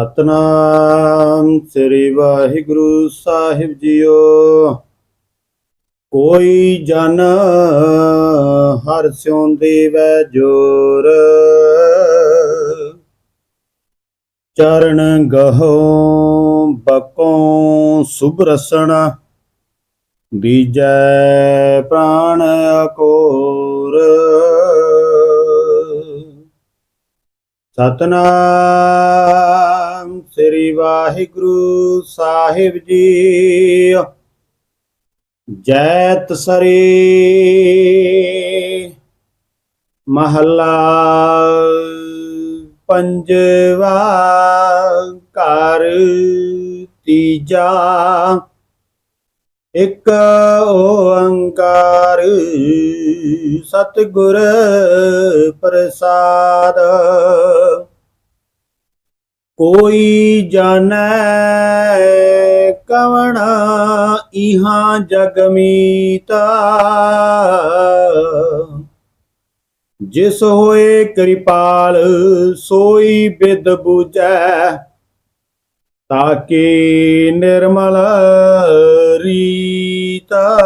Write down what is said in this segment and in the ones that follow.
ਸਤਨਾਮ ਸ੍ਰੀ ਵਾਹਿਗੁਰੂ ਸਾਹਿਬ ਜੀਓ। ਕੋਈ ਜਨ ਹਰ ਸਿਉ ਦੇਵੈ ਜੋਰ। ਚਰਨ ਗਹੋ ਬਕੋ ਸੁਭਰਸਣ ਬੀਜੈ ਪ੍ਰਾਣ ਅਕੋਰ। ਸਤਨਾਮ ਸ੍ਰੀ ਵਾਹਿਗੁਰੂ ਸਾਹਿਬ ਜੀ। ਜੈਤ ਸਰੀ ਮਹੱਲਾ ਪੰਜਵਾ ਘਰ ਤੀਜਾ। ਇੱਕ ਓੰਕਾਰ ਸਤਿਗੁਰ ਪ੍ਰਸਾਦ। ਕੋਈ ਜਾਣੈ ਕਵਣ ਇਹਾਂ ਜਗ ਮੀਤਾ। ਜਿਸ ਹੋਏ ਕਿਰਪਾਲ, ਸੋਈ ਬਿਦ ਬੂਝੈ। ਤਾਕੇ ਨਿਰਮਲ ਰੀਤਾ।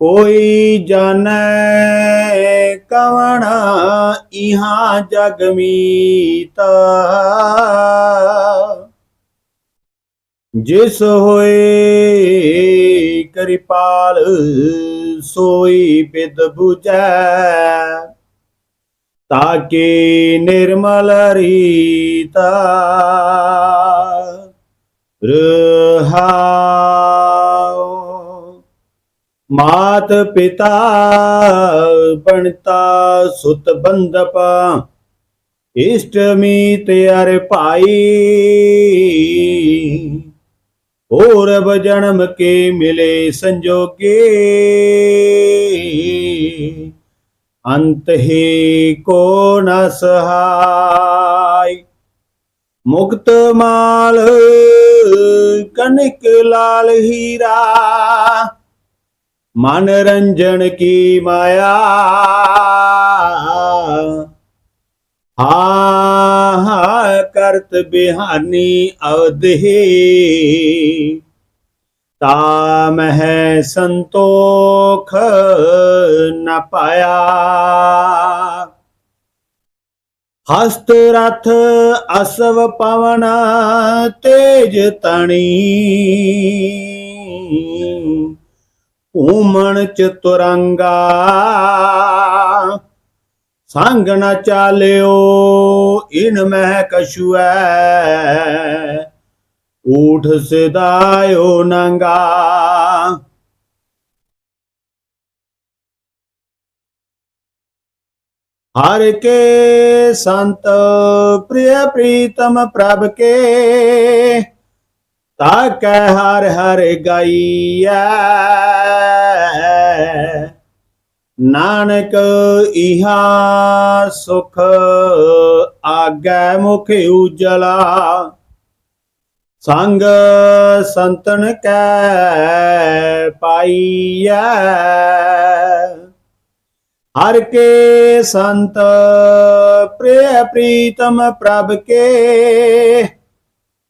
ਕੋਈ ਜਾਣੈ ਕਵਣਾ ਇਹਾਂ ਜਗ ਮੀਤਾ। ਜਿਸ ਹੋਏ ਕਿਰਪਾਲ ਸੋਈ ਬਿਦ ਬੁਝੈ। ਤਾਕੇ ਨਿਰਮਲ ਰੀਤਾ। ਰਹਾਉ ਮਾਤ ਪਿਤਾ ਬਣਤਾ ਸੁਤ ਬੰਦਪ ਇਸ਼ਟ ਮੀਤ ਅਰ ਭਾਈ। ਹੋਰ ਜਨਮ ਕੇ ਮਿਲੇ ਸੰਜੋਗੇ। ਅੰਤ ਹੀ ਕੋ ਨ ਸਹਾਈ। ਮੁਕਤ ਮਾਲ ਕਨਕ ਲਾਲ ਹੀਰਾ। ਮਨ ਰੰਜਨ ਕੀ ਮਾਇਆ? ਹਾ ਹਾ ਕਰਤ ਬਿਹਾਨੀ ਅਵਦਹੀ ਤਾ ਮਹਿ ਸੰਤੋਖ ਨ ਪਾਇਆ। ਹਸਤ ਰਥ ਅਸਵ ਪਵਨ ਤੇਜ ਤਣੀ। ਭੂਮਣ ਚਤੁਰੰਗਾ ਸੰਗ ਨ ਚਾਲਿਓ, ਇਨ ਮਹਿ ਕਛੁਐ। ਊਠ ਸਿਦਾਇਓ ਨੰਗਾ। ਹਰ ਕੇ ਸੰਤ ਪ੍ਰਿਯ ਪ੍ਰੀਤਮ ਪ੍ਰਭ ਕੇ ਤਾ ਤਾਕੈ ਹਰ ਹਰ ਗਾਈਐ। ਨਾਨਕ ਇਹਾ ਸੁਖ ਆਗੈ ਮੁਖ ਉਜਲਾ। ਸੰਗ ਸੰਤਨ ਕੈ ਪਾਈਐ। ਹਰ ਕੇ ਸੰਤ ਪ੍ਰਿਯ ਪ੍ਰੀਤਮ ਪ੍ਰਭ ਕੇ